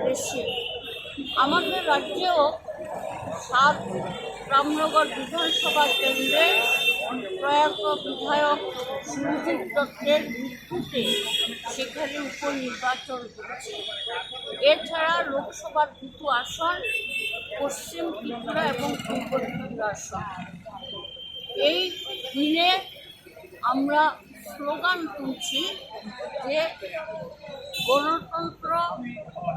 দেশে আমাদের রাজ্যেও সাত রামনগর বিধানসভা কেন্দ্রে প্রয়াত বিধায়ক সুরজিৎ দত্তের মৃত্যুতে সেখানে উপনির্বাচন হচ্ছে এছাড়া লোকসভার দুটো আসন, পশ্চিম ত্রিপুরা এবং পূর্ব ত্রিপুরা আসন। এই দিনে আমরা স্লোগান তুলছি যে গণতন্ত্র